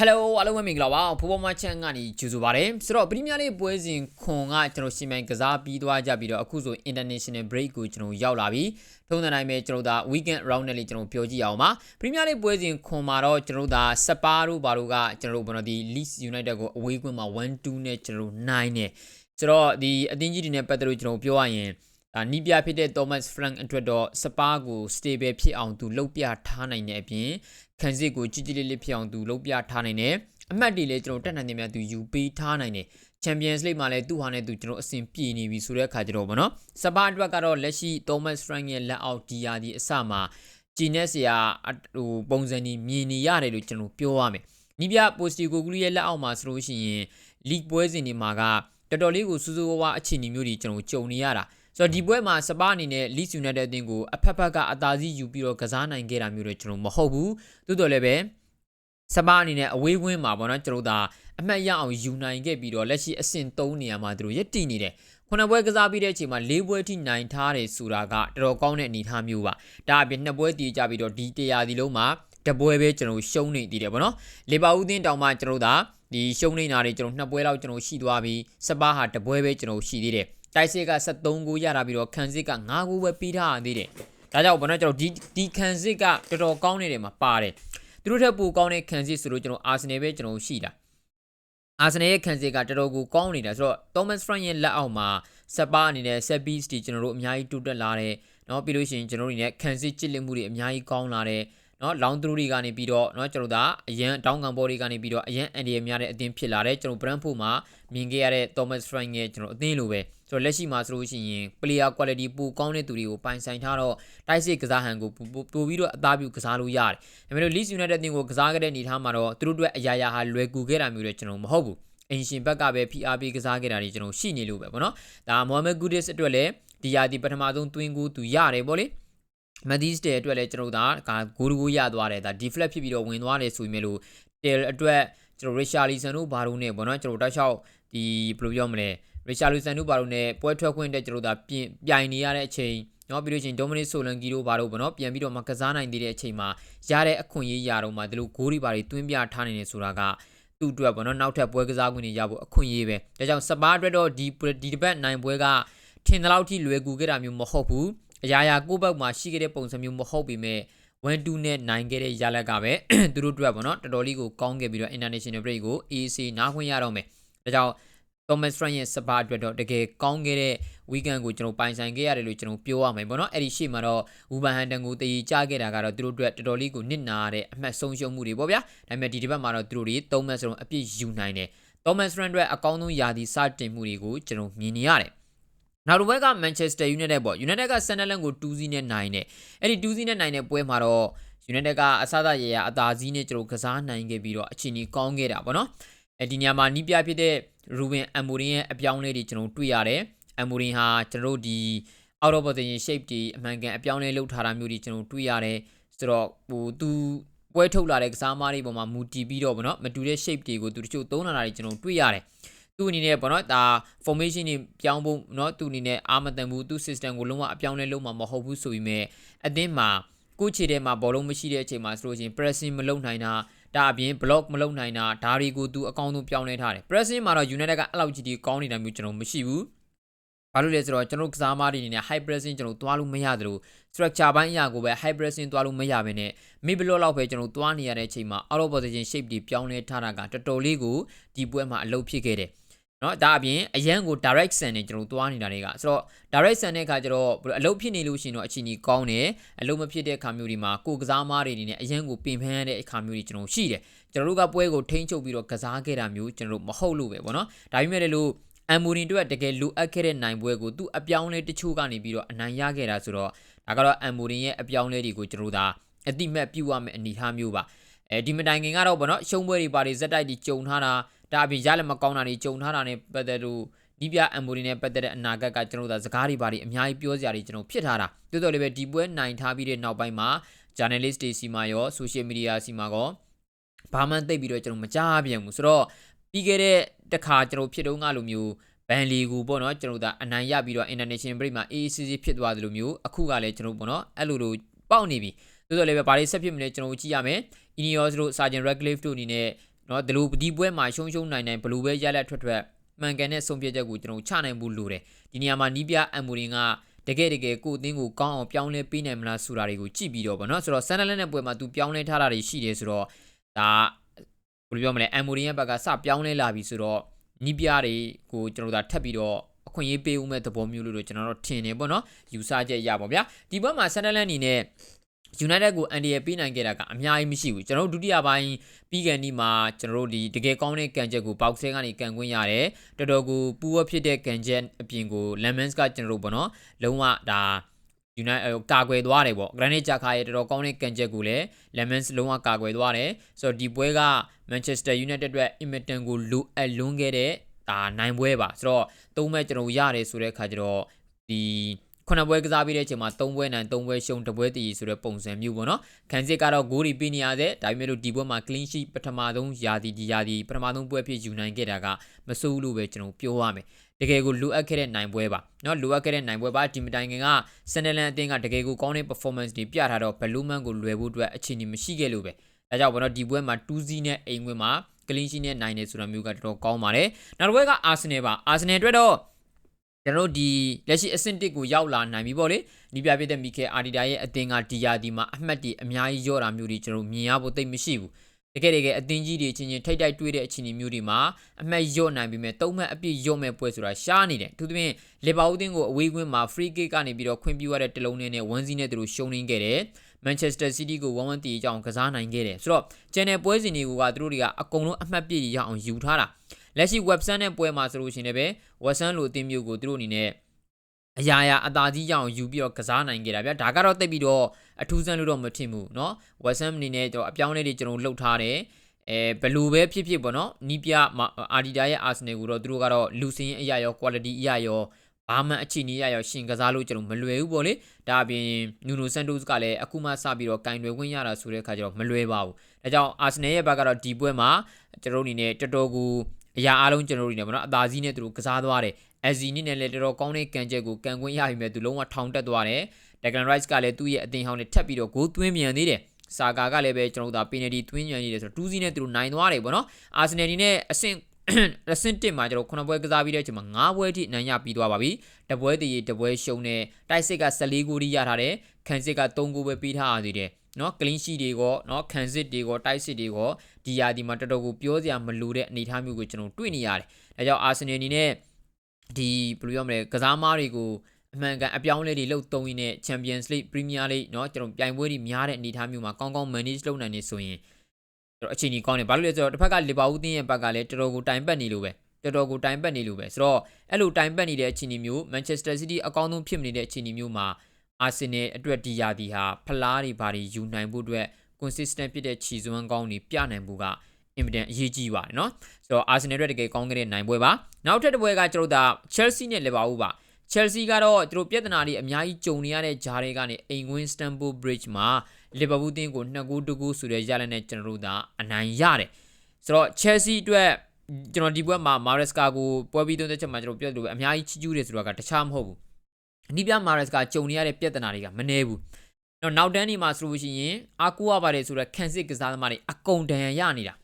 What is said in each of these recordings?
Hello အားလုံးပဲမင်္ဂလာပါဖိုးပေါ်မချန်ကနေကြိုဆိုပါရစေဆိုတော့ပရီးမီးယားလိပွဲစဉ်ခွန်ကကျွန်တော်ရှင်မိုင်ကစားပြီးသွားကြပြီးတော့အခုဆို international break ကိုကျွန်တော်ရောက်လာပြီထုံးတဲ့တိုင်းပဲကျွန်တော်ဒါ weekend round နဲ့လေးကျွန်တော်ပြောကြည့်အောင်ပါပရီးမီးယားလိပွဲစဉ်ခွန်မှာတော့ကျွန်တော်ဒါစပါတို့ဘာတို့ကကျွန်တော်ဘယ်လိုဒီ Leeds United ကိုအဝေးကွင်းမှာ1-2နဲ့ကျွန်တော်9နဲ့ဆိုတော့ဒီအသင်းကြီးတွေနဲ့ပတ်သက်လို့ကျွန်တော်ပြောရရင် ဒါနီးပြဖြစ်တဲ့ Thomas Frank အတွက်တော့စပါးကို stable ဖြစ်အောင်သူလှုပ်ပြထားနိုင်တဲ့အပြင်ခံစစ်ကိုကြီးကြီးလေးလေးဖြစ်အောင်သူလှုပ်ပြထားနိုင်တယ်အမှတ်တွေလည်းကျွန်တော်တက်နိုင်တယ်များသူယူပေးထားနိုင်တယ် Champions League မှာလည်းသူ့ဟာနဲ့သူကျွန်တော်အဆင်ပြေနေပြီဆိုတဲ့အခါကျတော့ဗောနော်စပါးအတွက်ကတော့လက်ရှိ Thomas Frank ရဲ့လက်အောက်ဒီယာဒီအစမှာဂျီနက်စရာဟိုပုံစံကြီးမြင်နေရတယ်လို့ကျွန်တော်ပြောရမယ်နီးပြပိုစတီကိုဂလူရဲ့လက်အောက်မှာဆိုလို့ရှိရင် league ပွဲစဉ်တွေမှာကတော်တော်လေးကိုစူးစူးဝါးဝါအခြေအနေမျိုးတွေကျွန်တော်ကြုံနေရတာ ဆိုတော့ဒီပွဲမှာစပါအနေနဲ့ Leeds United အသင်းကိုအဖက်ဖက်ကအသာစီးယူပြီးတော့ကစားနိုင်ခဲ့တာမျိုးတော့ကျွန်တော်မဟုတ်ဘူးသို့တော်လည်းပဲစပါအနေနဲ့အဝေးကွင်းမှာပေါ့နော်ကျွန်တော်ဒါအမှတ်ရအောင်ယူနိုင်ခဲ့ပြီးတော့လက်ရှိအဆင့်3နေရာမှာသူတို့ရက်တည်နေတယ်ခုနပွဲကစားပြီးတဲ့အချိန်မှာ၄ပွဲထိနိုင်ထားတယ်ဆိုတာကတော်တော်ကောင်းတဲ့အနေအထားမျိုးပါဒါအပြင်နှစ်ပွဲတည်ကြပြီးတော့ဒီတရားဒီလုံးမှာတပွဲပဲကျွန်တော်ရှုံးနေတည်တယ်ပေါ့နော်လီဗာပူးအသင်းတောင်မှကျွန်တော်ဒါဒီရှုံးနေတာတွေကျွန်တော်နှစ်ပွဲလောက်ကျွန်တော်ရှိသွားပြီးစပါဟာတပွဲပဲကျွန်တော်ရှိသေးတယ် တိုက်စစ်က73ကိုရတာပြီးတော့ခံစစ်က9ကိုပဲပြီးထားရသေးတယ်။ဒါကြောင့်ဘယ်တော့ကျွန်တော်ဒီဒီခံစစ်ကတော်တော်ကောင်းနေတယ်မှာပါတယ်။သူတို့ထက်ပိုကောင်းတဲ့ခံစစ်ဆိုလို့ကျွန်တော်အာဆင်နယ်ပဲကျွန်တော်ရှိတာ။အာဆင်နယ်ရဲ့ခံစစ်ကတော်တော်ကိုကောင်းနေတာဆိုတော့ Thomas Frank ရဲ့လက်အောက်မှာစပါအနေနဲ့ set piece တွေကျွန်တော်တို့အများကြီးတိုးတက်လာတယ်။နော်ပြီးလို့ရှိရင်ကျွန်တော်တို့နေခံစစ်ကြစ်လက်မှုတွေအများကြီးကောင်းလာတယ်။ เนาะလောင်းသူတွေကနေပြီးတော့เนาะကျွန်တော်တို့ကအရန်တောင်းကန်ဘော်တွေကနေပြီးတော့အရန်အန်ဒီရများတဲ့အသင်းဖြစ်လာတယ်ကျွန်တော် brand ဖို့မှာမြင်ခဲ့ရတဲ့ Thomas Frank ရဲ့ကျွန်တော်အသင်းလိုပဲဆိုတော့လက်ရှိမှာဆိုလို့ရှိရင် player quality ပိုကောင်းတဲ့သူတွေကိုပိုင်ဆိုင်ထားတော့တိုက်စစ်ကစားဟန်ကိုပို့ပြီးတော့အသားပြုကစားလို့ရတယ်။ဒါပေမဲ့ Leeds United အသင်းကိုကစားခဲ့တဲ့အနေအထားမှာတော့သူတို့အတွက်အရာရာဟာလွယ်ကူခဲ့တာမျိုးတွေကျွန်တော်မဟုတ်ဘူး။အင်ရှင်ဘက်ကပဲ PRP ကစားခဲ့တာတွေကျွန်တော်ရှိနေလို့ပဲပေါ့နော်။ဒါ Mohamed Kudus အတွက်လည်းဒီယာဒီပထမဆုံးတွင်းကူသူရတယ်ပေါ့လေ။ မက်ဒီစတဲအတွက်လည်းကျွန်တော်တို့ကဂိုးကိုရသွားတယ်ဒါ deflect ဖြစ်ပြီးတော့ဝင်သွားတယ်ဆိုပေမဲ့လို့ tel အတွက်ကျွန်တော် Richarlison တို့ဘာလို့နေပေါ့နော်ကျွန်တော်တောက်လျှောက်ဒီဘယ်လိုပြောမလဲရီရှာလူဆန်တို့ဘာလို့နဲ့ပွဲထွက်ခွင့်တဲ့ကျွန်တော်တို့ပြင်ပြိုင်နေရတဲ့အချိန်နော်ပြီးလို့ချင်းဒိုမနစ်ဆိုလန်ကီတို့ဘာလို့ဗောနော်ပြန်ပြီးတော့မှကစားနိုင်သေးတဲ့အချိန်မှာရတဲ့အခွင့်အရေးရတော့မှဒီလိုဂိုးတွေဘာတွေတွင်းပြထားနေနေဆိုတာကသူ့အတွက်ဗောနော်နောက်ထပ်ပွဲကစားခွင့်တွေရဖို့အခွင့်အရေးပဲဒါကြောင့်စပါးအတွက်တော့ဒီဒီတစ်ပတ်နိုင်ပွဲကထင်တဲ့လောက်ထိလွယ်ကူခဲ့တာမျိုးမဟုတ်ဘူး အရာရာကိုယ့်ဘက်မှာရှိခဲ့တဲ့ပုံစံမျိုးမဟုတ်ပေမဲ့1 2နဲ့နိုင်ခဲ့တဲ့ရလက်ကပဲသူတို့အတွက်ဗောနော်တော်တော်လေးကိုကောင်းခဲ့ပြီးတော့ international break ကို AC နားခွင့်ရတော့မယ်ဒါကြောင့် Thomas Frank ရဲ့စပါအတွက်တော့တကယ်ကောင်းခဲ့တဲ့ weekend ကိုကျွန်တော်ပိုင်ဆိုင်ခဲ့ရတယ်လို့ကျွန်တော်ပြောရမယ်ပေါ့နော်အဲ့ဒီရှေ့မှာတော့ Wolverhampton ကိုတည်ကြခဲ့တာကတော့သူတို့အတွက်တော်တော်လေးကိုနစ်နာတဲ့အမှတ်ဆုံးရှုံးမှုတွေပေါ့ဗျာဒါပေမဲ့ဒီတစ်ပတ်မှာတော့သူတို့တွေ3မှတ်စလုံးအပြည့်ယူနိုင်တယ် Thomas Frank အတွက်အကောင်းဆုံးယာဒီစတင်မှုတွေကိုကျွန်တော်မြင်နေရတယ် နောက်တစ်ပွဲက Manchester United ပေါ့ United က Sunderland ကို2-0နဲ့နိုင်တယ်အဲ့ဒီ2-0နဲ့နိုင်တဲ့ပွဲမှာတော့ United ကအစသာရရအသာစီးနဲ့ကျွန်တော်ကစားနိုင်ခဲ့ပြီးတော့အချိန်ကြီးကောင်းခဲ့တာပေါ့နော်အဲဒီညမှာနီးပြဖြစ်တဲ့ရူဘင်အမ်မိုရင်ရဲ့အပြောင်းလဲတွေကျွန်တော်တွေ့ရတယ်အမ်မိုရင်ဟာကျွန်တော်တို့ဒီ out of position shape တွေအမှန်ကန်အပြောင်းလဲလုပ်ထားတာမျိုးတွေကျွန်တော်တွေ့ရတယ်ဆိုတော့ဟိုသူပွဲထုတ်လာတဲ့ကစားသမားတွေပေါ်မှာမူတည်ပြီးတော့ဗောနော်မတူတဲ့ shape တွေကိုသူတချို့သုံးလာတာတွေကျွန်တော်တွေ့ရတယ် သူ့အနေနဲ့ပေါ့နော်ဒါ formation တွေပြောင်းဖို့เนาะသူ့အနေနဲ့အာမတန်ဘူးသူ့ system ကိုလုံးဝအပြောင်းလဲလုပ်မှာမဟုတ်ဘူးဆိုပြီးမြဲအသင်းမှာကိုခြေထဲမှာဘောလုံးမရှိတဲ့အချိန်မှာဆိုလို့ရှိရင် pressing မလုပ်နိုင်တာဒါအပြင် block မလုပ်နိုင်တာဒါတွေကိုသူအကောင်းဆုံးပြောင်းလဲထားတယ် pressing မှာတော့ United ကအဲ့လောက်ကြီးဒီကောင်းနေတာမျိုးကျွန်တော်မရှိဘူးဘာလို့လဲဆိုတော့ကျွန်တော်ကစားမားတွေအနေနဲ့ high pressing ကျွန်တော်သွားလို့မရသလို structure ဘိုင်းအရာကိုပဲ high pressing သွားလို့မရဘဲနဲ့ mid block လောက်ပဲကျွန်တော်သွားနေရတဲ့အချိန်မှာ out of position shape တွေပြောင်းလဲထားတာကတော်တော်လေးကိုဒီပွဲမှာအလုပ်ဖြစ်ခဲ့တယ် เนาะဒါအပြင်အရန်ကို direct sun နဲ့ကျွန်တော်သွားနေတာတွေကဆိုတော့ direct sun တဲ့အခါကျတော့အလုပ်ဖြစ်နေလို့ရှိရင်တော့အချိန်ကြီးကောင်းတယ်အလုပ်မဖြစ်တဲ့အခါမျိုးတွေမှာကိုကစားမားတွေအနေနဲ့အရန်ကိုပင်ပန်းရတဲ့အခါမျိုးတွေကျွန်တော်ရှိတယ်ကျွန်တော်တို့ကပွဲကိုထိန်းချုပ်ပြီးတော့ကစားခဲ့တာမျိုးကျွန်တော်တို့မဟုတ်လို့ပဲဗောနော်ဒါပေမဲ့လည်းအမ်မိုရီတို့ကတကယ်လိုအပ်ခဲ့တဲ့နိုင်ပွဲကိုသူအပြောင်းလဲတချို့ကနေပြီးတော့အနိုင်ရခဲ့တာဆိုတော့ဒါကတော့အမ်မိုရီရဲ့အပြောင်းလဲတွေကိုကျွန်တော်တို့ဒါအတိမတ်ပြုတ်ရမယ့်အနေအထားမျိုးပါအဲဒီမတိုင်ခင်ကတော့ဗောနော်ရှုံးပွဲတွေပါတွေဇက်တိုက်တွေကြုံထားတာ ဒါအပြင်ရလည်းမကောင်းတာတွေကြုံထားတာ ਨੇ ပတ်သက်လို့ဒီပြအမ်မိုရီနဲ့ပတ်သက်တဲ့အနာဂတ်ကကျွန်တော်တို့စကားတွေပါတွေအများကြီးပြောစရာတွေကျွန်တော်ဖြစ်ထားတာတိုးတော်လည်းပဲဒီပွဲနိုင်ထားပြီးတဲ့နောက်ပိုင်းမှာ journalist တွေစီမှာရော social media စီမှာရောဘာမှသိပြီးတော့ကျွန်တော်မကြားပြန်ဘူးဆိုတော့ပြီးခဲ့တဲ့တခါကျွန်တော်ဖြစ်တော့ငါလိုမျိုးဘန်လီကူပေါ့နော်ကျွန်တော်တို့အနိုင်ရပြီးတော့ international break မှာ AACC ဖြစ်သွားသလိုမျိုးအခုကလည်းကျွန်တော်ပေါ့နော်အဲ့လိုလိုပေါက်နေပြီတိုးတော်လည်းပဲဘာတွေဆက်ဖြစ်မလဲကျွန်တော်ကြည့်ရမယ် Ineos တို့ Sergeant Radcliffe တို့အနေနဲ့ နော်ဒီလိုဒီပွဲမှာရှုံးရှုံးနိုင်နိုင်ဘယ်လိုပဲရလက်ထွက်ထွက်မှန်ကန်တဲ့ဆုံးဖြတ်ချက်ကိုကျွန်တော်ချနိုင်ဖို့လိုတယ်ဒီနေရာမှာနီးပြအမ်မူရင်ကတကယ်တကယ်ကိုအသင်းကိုကောင်းအောင်ပြောင်းလဲပေးနိုင်မလားဆိုတာတွေကိုကြည့်ပြီးတော့ဗောနော်ဆိုတော့ဆန်ဒလန်နဲ့ပွဲမှာသူပြောင်းလဲထားတာတွေရှိတယ်ဆိုတော့ဒါဘယ်လိုပြောမလဲအမ်မူရင်ရဲ့ဘက်ကစပြောင်းလဲလာပြီဆိုတော့နီးပြတွေကိုကျွန်တော်တို့ဒါထပ်ပြီးတော့အခွင့်အရေးပေးဦးမဲ့သဘောမျိုးလို့တော့ကျွန်တော်တို့ထင်တယ်ပေါ့နော်ယူဆချက်ရပါဗျာဒီဘက်မှာဆန်ဒလန်အနေနဲ့ United ကို NDA ပေးနိုင်ခဲ့တာကအများကြီးမရှိဘူးကျွန်တော်တို့ဒုတိယပိုင်းပြီးကန်ဒီမှာကျွန်တော်တို့ဒီတကယ်ကောင်းတဲ့ကန်ချက်ကိုပေါက်ဆဲကနေကန်ခွင့်ရတယ်တော်တော်ကိုပူဝဖြစ်တဲ့ကန်ချက်အပြင်ကို Lemons ကကျွန်တော်တို့ပေါ့နော်လုံးဝဒါ United ကာကွယ်သွားတယ်ပေါ့ Granit Xhaka ရဲ့တော်တော်ကောင်းတဲ့ကန်ချက်ကိုလည်း Lemons လုံးဝကာကွယ်သွားတယ်ဆိုတော့ဒီပွဲက Manchester United အတွက် Everton ကိုလိုအပ်လွန်းခဲ့တဲ့ဒါနိုင်ပွဲပါဆိုတော့သုံးမဲ့ကျွန်တော်ရတယ်ဆိုတဲ့အခါကျတော့ဒီ ခုနပွဲကစားပြီးတဲ့အချိန်မှာ၃ပွဲနိုင်၃ပွဲရှုံးတစ်ပွဲတည်ဆိုတဲ့ပုံစံမျိုးပေါ့နော်ခံစစ်ကတော့ဂိုးတွေပေးနေရတဲ့ဒါပေမဲ့လို့ဒီပွဲမှာ clean sheet ပထမဆုံးယာတီဒီယာတီပထမဆုံးပွဲဖြစ်ယူနိုင်ခဲ့တာကမဆိုးလို့ပဲကျွန်တော်ပြောရမယ်တကယ်ကိုလိုအပ်ခဲ့တဲ့နိုင်ပွဲပါเนาะလိုအပ်ခဲ့တဲ့နိုင်ပွဲပါဒီမတိုင်ခင်ကဆန်နယ်လန်အသင်းကတကယ်ကိုကောင်းတဲ့ performance တွေပြထားတော့ဘလူးမန်ကိုလွယ်ဖို့အတွက်အခြေအနေမရှိခဲ့လို့ပဲဒါကြောင့်ဘောနော်ဒီပွဲမှာ2-0နဲ့အိမ်ဝင်မှာ clean sheet နဲ့နိုင်နေဆိုတာမျိုးကတော်တော်ကောင်းပါတယ်နောက်တစ်ပွဲက Arsenal ပါ Arsenal အတွက်တော့ ကျွန်တော်တို့ဒီလက်ရှိအဆင့်1ကိုရောက်လာနိုင်ပြီပေါ့လေနီးပြပြတဲ့မီခဲအာဒီတာရဲ့အတင်ကဒီယာဒီမှာအမှတ်တွေအများကြီးရော့တာမျိုးတွေကျွန်တော်မြင်ရဖို့တိတ်မရှိဘူးတကယ်တကယ်အတင်းကြီးတွေချင်းချင်းထိတ်တိုက်တွေ့တဲ့အခြေအနေမျိုးတွေမှာအမှတ်ရော့နိုင်ပြီမဲ့သုံးမှတ်အပြည့်ရော့မဲ့ပွဲဆိုတာရှားနေတယ်သူသဖြင့်လီဗာပူးတင်းကိုအဝေးကွင်းမှာ free kick ကနေပြီးတော့ခွင့်ပြုရတဲ့တလုံးနဲ့နဲ့1-0နဲ့သူတို့ရှုံးနေခဲ့တယ် Manchester City ကို1-1တီအကြောင်းကစားနိုင်ခဲ့တယ်ဆိုတော့ channel ပွဲစဉ်တွေကသူတို့တွေကအကုန်လုံးအမှတ်ပြည့်ရအောင်ယူထားတာ လက်ရှိ website နဲ့ပွဲမှာဆိုလို့ရှိရင်လည်းပဲ Western လိုအသင်းမျိုးကိုသူတို့အနေနဲ့အရာရာအသာကြီးရအောင်ယူပြီးတော့ကစားနိုင်ကြတာဗျာဒါကတော့တိတ်ပြီးတော့အထူးဆန်းလို့တော့မထင်ဘူးเนาะ Western အနေနဲ့တော့အပြောင်းအလဲတွေကျွန်တော်လှုပ်ထားတယ်အဲဘယ်လိုပဲဖြစ်ဖြစ်ပေါ့နော်နီးပြအာဒီတာရဲ့ Arsenal ကိုတော့သူတို့ကတော့လူစင်းအရာရော quality အရာရောဘာမှအခြေအနေရရောရှင်ကစားလို့ကျွန်တော်မလွယ်ဘူးပေါ့လေဒါအပြင်နူနိုဆန်တိုစ်ကလည်းအခုမှစပြီးတော့ကင်တွေဝင်ရတာဆိုတဲ့အခါကျတော့မလွယ်ပါဘူးဒါကြောင့် Arsenal ရဲ့ဘက်ကတော့ဒီပွဲမှာကျွန်တော်အနေနဲ့တော်တော်ကို အရာအားလုံးကျွန်တော်တို့နေပေါ့နော်အသာစီးနဲ့သူတို့ကစားသွားတယ်အဇီနီနဲ့လည်းတော်တော်ကောင်းတဲ့ကန်ချက်ကိုကန်ခွင့်ရပြီမဲ့သူလုံးဝထောင်တက်သွားတယ်ဒက်ဂန်ရိုက်စ်ကလည်းသူ့ရဲ့အသင်းဟောင်းနဲ့ထပ်ပြီးတော့ဂိုးသွင်းမြန်သေးတယ်ဆာကာကလည်းပဲကျွန်တော်တို့ဒါပီနယ်တီသွင်းညံနေတယ်ဆိုတော့2စီးနဲ့သူတို့နိုင်သွားတယ်ပေါ့နော်အာဆင်နယ်ဒီနဲ့အဆင့် အဆင့်1မှာကျွန်တော်ခုနှစ်ပွဲကစားပြီးတဲ့အချိန်မှာ9ပွဲထိနိုင်ရပြီးသွားပါပြီတပွဲတည်တပွဲရှုံးနေတိုက်စစ်က14ဂိုးထိရထားတယ်ခံစစ်က3ဂိုးပဲပေးထားရသေးတယ်နော်ကလင်းရှိတွေကောနော်ခံစစ်တွေကောတိုက်စစ်တွေကောဒီယာဒီမှာတော်တော်ကိုပြောစရာမလိုတဲ့အနေအထားမျိုးကိုကျွန်တော်တွေ့နေရတယ်ဒါကြောင့်အာဆင်နယ်အနေနဲ့ဒီဘယ်လိုပြောမလဲကစားမားတွေကိုအမှန်ကန်အပြောင်းလဲတွေလှုပ်သုံးရင်းနဲ့ Champions League Premier League เนาะကျွန်တော်ပြိုင်ပွဲတွေများတဲ့အနေအထားမျိုးမှာကောင်းကောင်း manage လုပ်နိုင်နေဆိုရင်ကျွန် တော့အချိန်ကြီးကောင်းတယ်ဘာလို့လဲဆိုတော့တစ်ဖက်ကလီဗာပူးတင်းရဲ့ဘက်ကလည်းတော်တော်ကိုတိုင်ပတ်နေလို့ပဲတော်တော်ကိုတိုင်ပတ်နေလို့ပဲဆိုတော့အဲ့လိုတိုင်ပတ်နေတဲ့အချိန်ကြီးမျိုး Manchester City အကောင်းဆုံးဖြစ်နေတဲ့အချိန်ကြီးမျိုးမှာအာဆင်နယ်အတွက်ဒီယာဒီဟာဖလားတွေဘာတွေယူနိုင်ဖို့အတွက် consistent ဖြစ်တဲ့ခြေစွမ်းကောင်းတွေပြနိုင်ဖို့ကအင်မတန်အရေးကြီးပါတယ်နော်ဆိုတော့အာဆင်နယ်အတွက်တကယ်ကောင်းခဲ့တဲ့နိုင်ပွဲပါနောက်ထပ်တစ်ပွဲကကျွန်တော်တို့ဒါ Chelsea နဲ့ Liverpool ပါ Chelsea ကတော့သူတို့ပြဿနာတွေအများကြီးကြုံနေရတဲ့ဂျားတွေကနေအိမ်ဝင်း Stamford Bridge မှာ လီဗာပူးတင်းကို2ဂိုး2ဂိုးဆိုတဲ့ရလဒ်နဲ့ကျွန်တော်တို့ကအနိုင်ရတယ်ဆိုတော့ Chelsea အတွက်ကျွန်တော်ဒီပွဲမှာ Maresca ကိုပွဲပြီးသွင်းတဲ့ချက်မှာကျွန်တော်ပြောသလိုပဲအများကြီးချီးကျူးတယ်ဆိုတာကတခြားမဟုတ်ဘူးအနည်းပြ Maresca ကြုံနေရတဲ့ပြဿနာတွေကမနည်းဘူးတော့နောက်တန်းဒီမှာဆိုလို့ရှိရင်အာကူရပါတယ်ဆိုတော့ခန့်စစ်ကစားသမားတွေအကုန်ဒဏ်ရာရနေတာ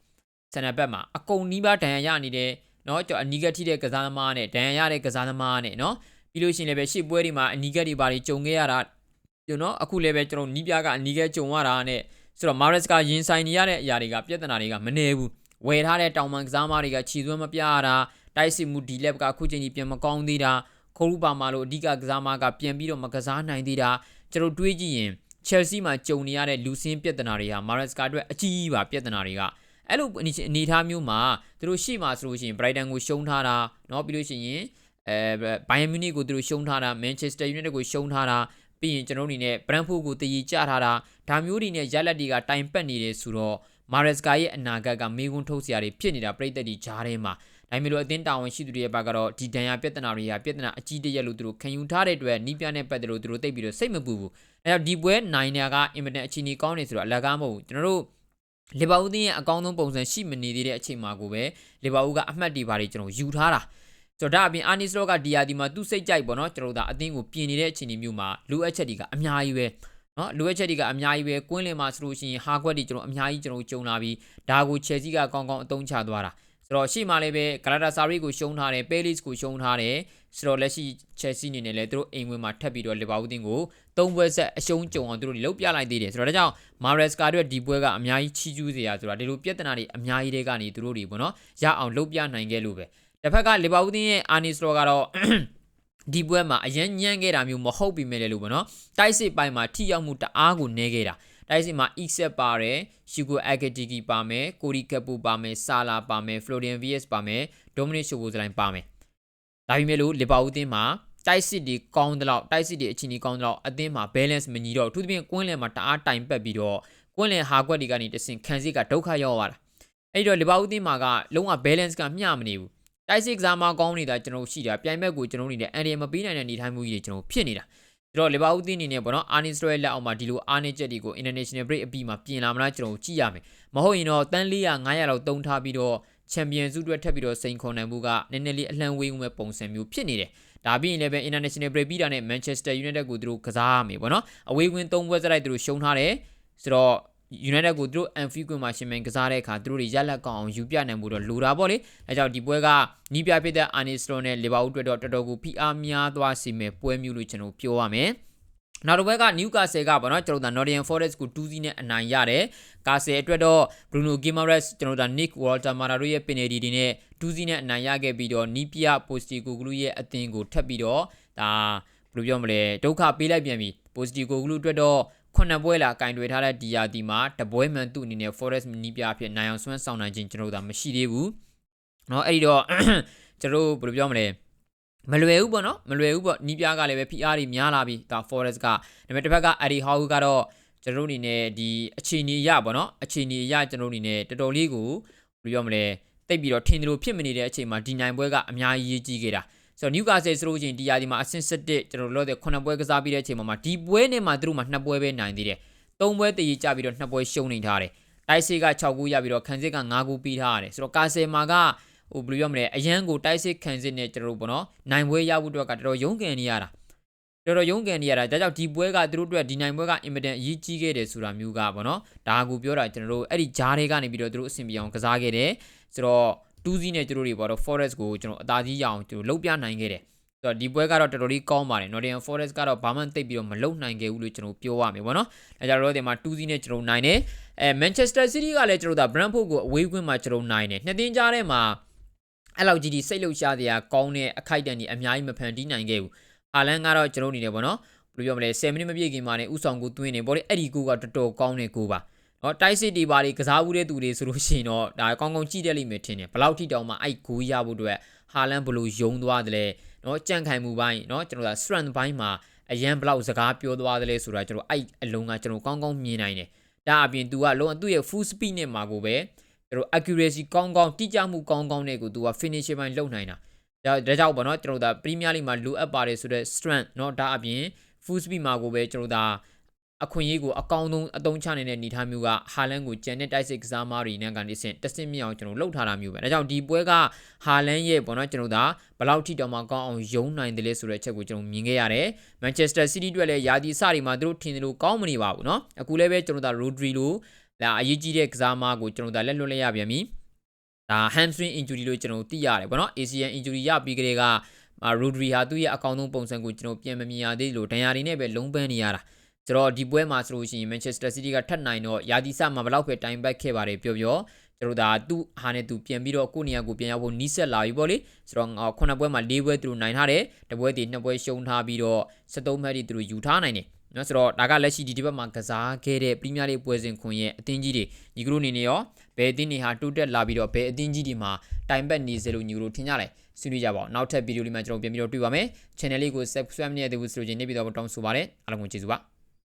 ဆန်နဘက်မှာအကုန်နီးပါးဒဏ်ရာရနေတယ်နော်ကျွန်တော်အနီးကပ်ထိတဲ့ကစားသမားနဲ့ဒဏ်ရာရတဲ့ကစားသမားနဲ့နော်ပြီးလို့ရှိရင်လည်းပဲရှစ်ပွဲတွေမှာအနီးကပ်တွေပါတယ်ကြုံခဲ့ရတာ ကျွန်တော်အခုလည်းပဲကျွန်တော်နီးပြကအနီးကကြုံရတာနဲ့ဆိုတော့ Mares ကရင်ဆိုင်နေရတဲ့အရာတွေကပြဿနာတွေကမနေဘူးဝယ်ထားတဲ့တောင်ပန်ကစားမတွေကခြီသွမ်းမပြရတာတိုက်စစ်မှုဒီလက်ကအခုချိန်ကြီးပြန်မကောင်းသေးတာခိုးလူပါမာလို့အဓိကကစားမကပြန်ပြီးတော့မကစားနိုင်သေးတာကျွန်တော်တွေးကြည့်ရင် Chelsea မှာကြုံနေရတဲ့လူစင်းပြဿနာတွေဟာ Mares ကအတွက်အကြီးကြီးပါပြဿနာတွေကအဲ့လိုအနေထားမျိုးမှာသူတို့ရှေ့မှာဆိုလို့ရှိရင် Brighton ကိုရှုံးထားတာเนาะပြီးလို့ရှိရင်အဲဘိုင်ယန်မြူနစ်ကိုသူတို့ရှုံးထားတာမန်ချက်စတာယူနိုက်တက်ကိုရှုံးထားတာ ပြီးရင်ကျွန်တော်တို့အနေနဲ့ဘရန်ဖို့ကိုတည်ကြထားတာဒါမျိုးတွေနဲ့ရက်လက်တွေကတိုင်ပတ်နေတယ်ဆိုတော့မာရက်စကာရဲ့အနာဂတ်ကမေးခွန်းထုတ်စရာတွေဖြစ်နေတာပြိသက်တွေကြားထဲမှာဒါမျိုးလိုအသင်းတာဝန်ရှိသူတွေရဲ့ဘက်ကတော့ဒီဒဏ်ရာပြဿနာတွေဟာပြဿနာအကြီးတရက်လို့သူတို့ခံယူထားတဲ့အတွက်နီးပြနဲ့ပတ်သက်လို့သူတို့သိပြီးတော့စိတ်မပူဘူးအဲတော့ဒီပွဲနိုင်တာကအင်မတန်အချိန်ကြီးကောင်းနေဆိုတော့အလကားမဟုတ်ဘူးကျွန်တော်တို့လီဗာပူးသင်းရဲ့အကောင်းဆုံးပုံစံရှိမနေသေးတဲ့အချိန်မှာကိုပဲလီဗာပူးကအမှတ်တွေပါတယ်ကျွန်တော်ယူထားတာ ဆိုတော့ဒါအပြင်အာနီစလော့ကဒီယာဒီမှာသူ့စိတ်ကြိုက်ပေါ့နော်ကျွန်တော်တို့ဒါအသင်းကိုပြင်နေတဲ့အချိန်မျိုးမှာလိုအပ်ချက်တွေကအများကြီးပဲနော်လိုအပ်ချက်တွေကအများကြီးပဲကွင်းလင်မှာဆိုလို့ရှိရင်ဟာကွက်တွေကျွန်တော်အများကြီးကျွန်တော်ကြုံလာပြီးဒါကို Chelsea ကကောင်းကောင်းအသုံးချသွားတာဆိုတော့ရှေ့မှာလည်းပဲ Galatasaray ကိုရှုံးထားတယ် Palace ကိုရှုံးထားတယ်ဆိုတော့လက်ရှိ Chelsea အနေနဲ့လည်းသူတို့အိမ်ဝင်မှာထပ်ပြီးတော့ Liverpool တင်ကိုသုံးပွဲဆက်အရှုံးကြုံအောင်သူတို့လှုပ်ပြလိုက်သေးတယ်ဆိုတော့ဒါကြောင့် Maresca တို့ဒီပွဲကအများကြီးချီးကျူးစရာဆိုတာဒီလိုပြဿနာတွေအများကြီးတွေကနေသူတို့တွေပေါ့နော်ရအောင်လှုပ်ပြနိုင်ခဲ့လို့ပဲ တစ်ဖက်က Liverpool တင်ရဲ့ Arne Slot ကတော့ဒီပွဲမှာအရင်ညံ့ခဲ့တာမျိုးမဟုတ်ပြီမဲ့လေလို့ပေါ့နော်တိုက်စစ်ပိုင်းမှာထိရောက်မှုတအားကိုနေခဲ့တာတိုက်စစ်မှာ Except ပါတယ် Hugo Ekitiki ပါမယ် Cody Gakpo ပါမယ် Salah ပါမယ် Florian Wirtz ပါမယ် Dominic Szoboszlai ပါမယ်ဒါပေမဲ့လို့ Liverpool အသင်းမှာတိုက်စစ်တွေကောင်းတဲ့လောက်တိုက်စစ်တွေအချင်းကြီးကောင်းတဲ့လောက်အသင်းမှာ balance မညီတော့အထူးသဖြင့်ကွင်းလယ်မှာတအားတိုင်ပတ်ပြီးတော့ကွင်းလယ်ဟာကွက်တွေကနေတဆင်ခံစစ်ကဒုက္ခရောက်သွားတာအဲ့ဒီတော့ Liverpool အသင်းမှာကလုံးဝ balance ကမျှမနေဘူး တိုက်စစ်ကစားမကောင်းနေတာကျွန်တော်ရှိတာပြိုင်ဘက်ကိုကျွန်တော်နေတဲ့အန်ဒီမပေးနိုင်တဲ့နေထိုင်မှုကြီးတွေကျွန်တော်ဖြစ်နေတာဆိုတော့လီဗာပူးသင်းအနေနဲ့ပေါ့နော်အာနီစထရဲလက်အောက်မှာဒီလိုအာနီချက်တွေကို international break အပြီးမှာပြင်လာမလားကျွန်တော်ကြည့်ရမယ်မဟုတ်ရင်တော့တန်း400 900လောက်တုံးထားပြီးတော့ချန်ပီယံစုအတွက်ထပ်ပြီးတော့စိန်ခေါ်နိုင်မှုကနည်းနည်းလေးအလှမ်းဝေးဦးမဲ့ပုံစံမျိုးဖြစ်နေတယ်ဒါပြီးရင်လည်းပဲ international break ပြီးတာနဲ့ Manchester United ကိုသူတို့ကစားရမယ်ပေါ့နော်အဝေးဝင်3ပွဲစလိုက်သူတို့ရှုံးထားတယ်ဆိုတော့ United ကိုသူတို့ Anfield ကွင်းမှာရှင်မန်ကစားတဲ့အခါသူတို့တွေရက်လက်ကောင်းအောင်ယူပြနိုင်မှုတော့လိုတာပေါ့လေအဲကြောင့်ဒီပွဲကနီးပြဖြစ်တဲ့ Arne Slot နဲ့ Liverpool အတွက်တော့တော်တော်ကိုဖိအားများသွားစီမယ်ပွဲမျိုးလို့ကျွန်တော်ပြောရမယ်နောက်တစ်ဘက်က Newcastle ကပေါ့နော်ကျွန်တော်တို့ Nottingham Forest ကို2-0နဲ့အနိုင်ရတယ်။ကာဆယ်အတွက်တော့ Bruno Guimaraes ကျွန်တော်တို့ Nick Walter-Mara တို့ရဲ့ penalty တွေနဲ့2-0နဲ့အနိုင်ရခဲ့ပြီးတော့ Nipia Postecoglou ရဲ့အသင်းကိုထပ်ပြီးတော့ဒါဘယ်လိုပြောမလဲဒုက္ခပေးလိုက်ပြန်ပြီ Postecoglou အတွက်တော့ ခုနှစ်ပွဲလာကင်တွေထားတဲ့ဒီယာဒီမှာတပွဲမှန်သူ့အနေနဲ့ Forest နီးပြအဖြစ်နိုင်အောင်ဆွမ်းဆောင်နိုင်ခြင်းကျွန်တော်တို့ဒါမရှိသေးဘူး။เนาะအဲ့ဒီတော့ကျွန်တော်တို့ဘယ်လိုပြောမလဲမလွယ်ဘူးပေါ့နော်မလွယ်ဘူးပေါ့နီးပြားကလည်းပဲ PR တွေများလာပြီဒါ Forest ကဒါပေမဲ့တစ်ဖက်က Eddie Howe ကတော့ကျွန်တော်တို့အနေနဲ့ဒီအခြေအနေအရပေါ့နော်အခြေအနေအရကျွန်တော်တို့အနေနဲ့တော်တော်လေးကိုဘယ်လိုပြောမလဲတိတ်ပြီးတော့ထင်တယ်လို့ဖြစ်မနေတဲ့အချိန်မှာဒီနိုင်ပွဲကအများကြီးရေးကြီးခဲ့တာ ဆိုတော့ Newcastle ဆိုလို့ချင်းဒီယာဒီမှာအဆင့်7ကျွန်တော်တို့လို့တဲ့9ပွဲကစားပြီးတဲ့အချိန်မှာဒီပွဲနဲ့မှသူတို့မှ2ပွဲပဲနိုင်သေးတယ်3ပွဲတည်ကြပြီးတော့2ပွဲရှုံးနေထားတယ်တိုက်စေက6ခုရပြီးတော့ခံစစ်က5ခုပြီးထားရတယ်ဆိုတော့ကာဆယ်မာကဟိုဘယ်လိုပြောမလဲအရန်ကိုတိုက်စစ်ခံစစ်နဲ့ကျွန်တော်တို့ပေါ့နော်နိုင်ပွဲရဖို့အတွက်ကတော်တော်ရုန်းကန်နေရတာတော်တော်ရုန်းကန်နေရတာဒါကြောင့်ဒီပွဲကသူတို့အတွက်ဒီနိုင်ပွဲကအင်မတန်အရေးကြီးခဲ့တယ်ဆိုတာမျိုးကပေါ့နော်ဒါကိုပြောတာကျွန်တော်တို့အဲ့ဒီဂျားတွေကနေပြီးတော့သူတို့အဆင်ပြေအောင်ကစားခဲ့တယ်ဆိုတော့ 2စီးနဲ့ကျွန်တော်တို့တွေပေါ့တော့ Forest ကိုကျွန်တော်အသာကြီးရအောင်ကျွန်တော်လှုပ်ပြနိုင်ခဲ့တယ်ဆိုတော့ဒီပွဲကတော့တော်တော်လေးကောင်းပါတယ် Nottingham Forest ကတော့ဘာမှတိတ်ပြီးတော့မလုံနိုင်ခဲ့ဘူးလို့ကျွန်တော်ပြောရမယ်ပေါ့နော်အဲကြတော့ဒီမှာ2စီးနဲ့ကျွန်တော်နိုင်တယ်အဲ Manchester City ကလည်းကျွန်တော်တို့ Brentford ကိုအဝေးကွင်းမှာကျွန်တော်နိုင်တယ်နှစ်သင်းကြားထဲမှာအဲ့လောက်ကြီးဒီစိတ်လှုပ်ရှားစရာကောင်းတဲ့အခိုက်အတန့်ကြီးအများကြီးမဖန်တီးနိုင်ခဲ့ဘူးအာလန်ကတော့ကျွန်တော်အနေနဲ့ပေါ့နော်ဘယ်လိုပြောမလဲ10မိနစ်မပြည့်ခင်မှာနေဥဆောင်ကိုသွင်းနေပေါ့လေအဲ့ဒီကိုကတော်တော်ကောင်းတဲ့ကိုပါ နော်တိုက်စစ်တွေပါလေကစားဘူးတဲ့သူတွေဆိုလို့ရှိရင်တော့ဒါကောင်းကောင်းကြည့်တတ်လိမ့်မယ်ထင်တယ်ဘလောက်ထိတောင်မှအဲ့ဂိုးရဖို့အတွက်ဟာလန်ဘလို့ယုံသွားတယ်လဲနော်ကြန့်ခိုင်မှုပိုင်းနော်ကျွန်တော်က strength ဘိုင်းမှာအရန်ဘလောက်စကားပြောသွားတယ်လဲဆိုတာကျွန်တော်အဲ့အလုံးကကျွန်တော်ကောင်းကောင်းမြင်နိုင်တယ်ဒါအပြင် तू ကလုံးဝသူ့ရဲ့ full speed နဲ့မှာကိုပဲကျွန်တော် accuracy ကောင်းကောင်းတိကျမှုကောင်းကောင်းနဲ့ကို तू က finishing ပိုင်းလုပ်နိုင်တာဒါဒါကြောင့်ပေါ့နော်ကျွန်တော်တို့ဒါ Premier League မှာလိုအပ်ပါတယ်ဆိုတော့ strength เนาะဒါအပြင် full speed မှာကိုပဲကျွန်တော်တို့ဒါ အခွင့်အရေးကိုအကောင်းဆုံးအသုံးချနေတဲ့အနေအထားမျိုးကဟာလန်ကိုကြံတဲ့တိုက်စစ်ကစားမားတွေနဲ့ကနေစင်တဆင့်မြောင်ကျွန်တော်လှုပ်ထားတာမျိုးပဲဒါကြောင့်ဒီပွဲကဟာလန်ရဲ့ပေါ့နော်ကျွန်တော်ဒါဘလောက်ထိတောင်မှကောင်းအောင်ယုံနိုင်တယ်လဲဆိုတဲ့အချက်ကိုကျွန်တော်မြင်ခဲ့ရတယ်မန်ချက်စတာစီးတီးအတွက်လည်းယာဒီအစတွေမှာသူတို့ထင်တယ်လို့ကောင်းမနေပါဘူးเนาะအခုလည်းပဲကျွန်တော်ဒါရိုဒရီလိုဒါအရေးကြီးတဲ့ကစားမားကိုကျွန်တော်ဒါလက်လွတ်လိုက်ရပြန်ပြီဒါ hamstring injury လို့ကျွန်တော်သိရတယ်ပေါ့နော် ACL injury ရပြီးကြတဲ့ကရိုဒရီဟာသူ့ရဲ့အကောင်ဆုံးပုံစံကိုကျွန်တော်ပြန်မမြင်ရသေးလို့ဒဏ်ရာတွေနဲ့ပဲလုံးပန်းနေရတာ ဆိုတော့ဒီပွဲမှာဆိုလို့ရှိရင် Manchester City ကထပ်နိုင်တော့ယာဒီဆမှာဘလောက်ပဲတိုင်ဘက်ခဲ့ပါတယ်ပြောပြောကျွန်တော်ဒါသူ့ဟာနဲ့သူပြန်ပြီးတော့ကိုနေရာကိုပြန်ရောက်ဖို့နီးစက်လာပြီပေါ့လေဆိုတော့ခုနှစ်ပွဲမှာ၄ပွဲသူတို့နိုင်ထားတယ်တပွဲတည်နှစ်ပွဲရှုံးထားပြီးတော့73မှတ်တွေသူတို့ယူထားနိုင်တယ်နော်ဆိုတော့ဒါကလက်ရှိဒီဒီဘက်မှာကစားခဲ့တဲ့ပရီးမီးယားလိပွဲစဉ်ခွန်ရဲ့အသင်းကြီးတွေညီကတို့အနေနဲ့ရောဘယ်အသင်းတွေဟာတိုးတက်လာပြီးတော့ဘယ်အသင်းကြီးတွေမှာတိုင်ပတ်နေစေလို့ညီကတို့ထင်ကြလဲဆွေးနွေးကြပါဦးနောက်ထပ်ဗီဒီယိုလေးမှာကျွန်တော်ပြန်ပြီးတော့တွေ့ပါမယ် channel လေးကို subscribe လုပ်နေတဲ့သူဆိုလို့ချင်းနေပြီးတော့တောင်းဆိုပါရစေအားလုံးကိုကျေးဇူးပါ